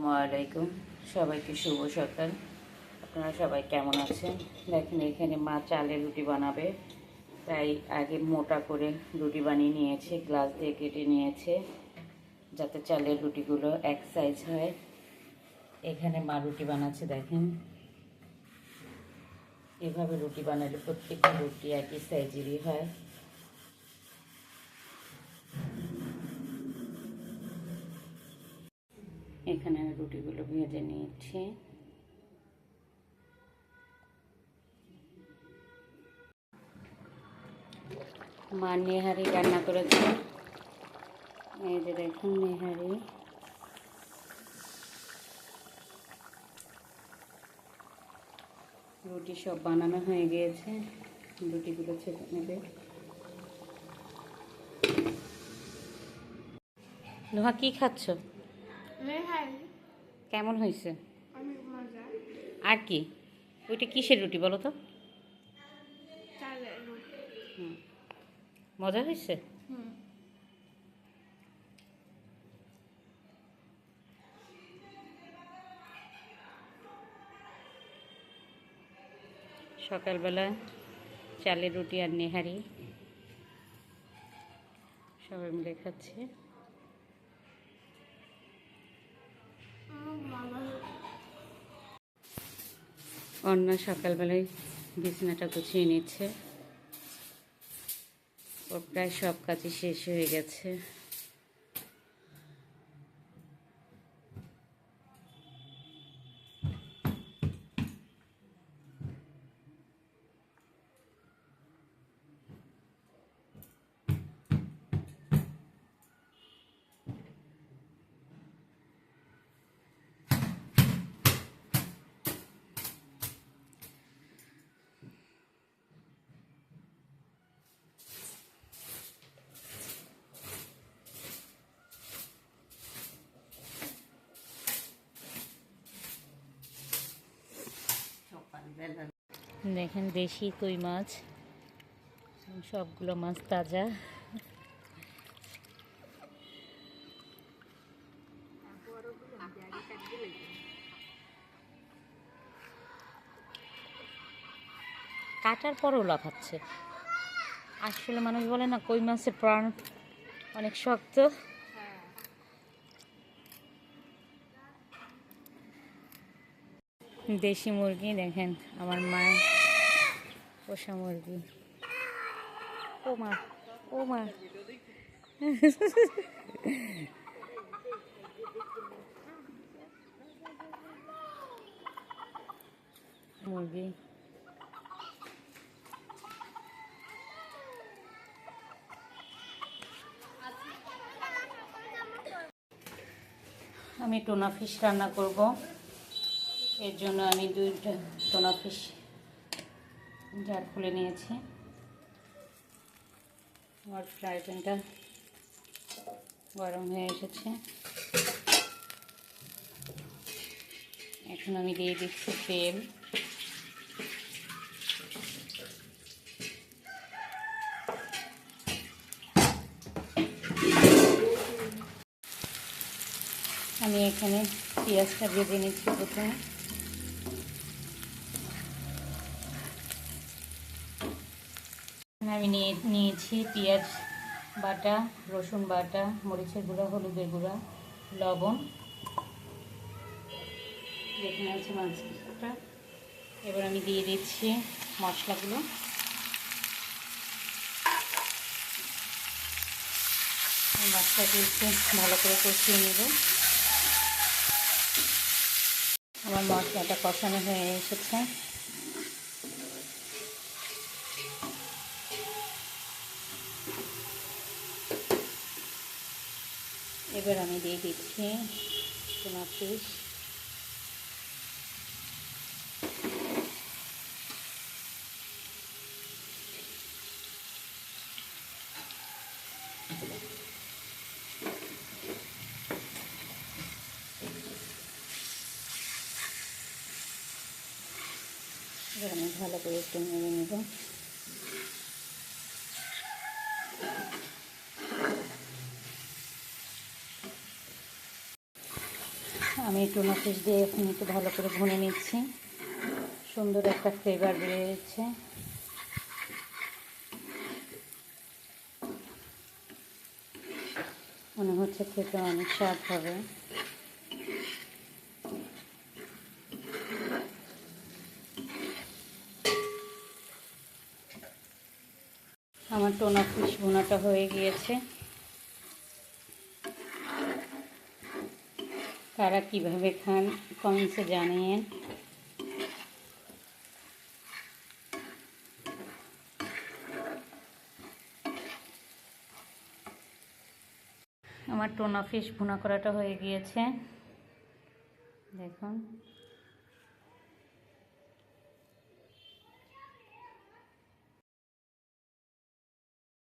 আসসালামাইকুম সবাইকে শুভ সকাল। আপনারা সবাই কেমন আছেন? দেখেন, এখানে মা চালের রুটি বানাবে। তাই আগে মোটা করে রুটি বানিয়ে নিয়েছে, গ্লাস দিয়ে কেটে নিয়েছে, যাতে চালের রুটিগুলো এক সাইজ হয়। এখানে মা রুটি বানাচ্ছে, দেখেন। এভাবে রুটি বানালে প্রত্যেকটা রুটি একই সাইজেরই হয়। এখানে আমি রুটিগুলো ভেজে নিয়েছি। মা নেহারি রান্না করেছে। এই যে দেখুন নেহারি। রুটি সব বানানো হয়ে গিয়েছে। রুটিগুলো ছেঁকে নেবে। লোহা কি খাচ্ছ? কেমন হয়েছে? আর কি? ওইটা কিসের রুটি বলো তো? মজা হয়েছে? সকালবেলা চালের রুটি আর নেহারি। সবাই মিলে খাচ্ছে। অন্যা সকালবেলায় বিছানাটা গুছিয়ে নিচ্ছে। ওর প্রায় সব কাজই শেষ হয়ে গেছে। দেখেন, দেশি কই মাছ। সবগুলো মাছ তাজা। কাটার পরেও লাফাচ্ছে আসলে মানুষ বলে না, কই মাছের প্রাণ অনেক শক্ত। দেশি মুরগি, দেখেন আমার মায়ের পোষা মুরগি। ও মা ও মা। মুরগি। আমি টোনা ফিশ রান্না করব। এর জন্য আমি দুইটা টোনা ফিশ জার খুলে নিয়েছি। আমার ফ্রাই প্যানটা গরম হয়ে এসেছে। এখন আমি দিয়ে দিচ্ছি তেল। আমি এখানে পেঁয়াজটা ভেজে নিচ্ছি প্রথমে। আমি নিয়ে, নিয়েছি পেঁয়াজ বাটা, রসুন বাটা, মরিচের গুঁড়া, হলুদের গুঁড়া, লবণ। এখানে আছে মাছটা। এবার আমি দিয়ে দিচ্ছি মশলাগুলো। মশলাকে একটু ভালো করে কষিয়ে নেব। আমার মশলাটা কষানো হয়ে এসেছে। এবার আমি দিয়ে দিচ্ছি তোমার ফিশ এবার আমি ভালো করে একটু নেড়ে নেব। আমি টুনা ফিশ দিয়ে এখন একটু ভালো করে ভুনে নিচ্ছি। সুন্দর একটা ফ্লেভার বেরিয়েছে। মনে হচ্ছে খেতে অনেক স্বাদ হবে। আমার টোনা ফিশ ভুনাটা হয়ে গিয়েছে। কারা কীভাবে খান কমেন্টসে জানিয়েন। আমার টোনা ফিশ ভুনা করাটা হয়ে গিয়েছে। দেখুন।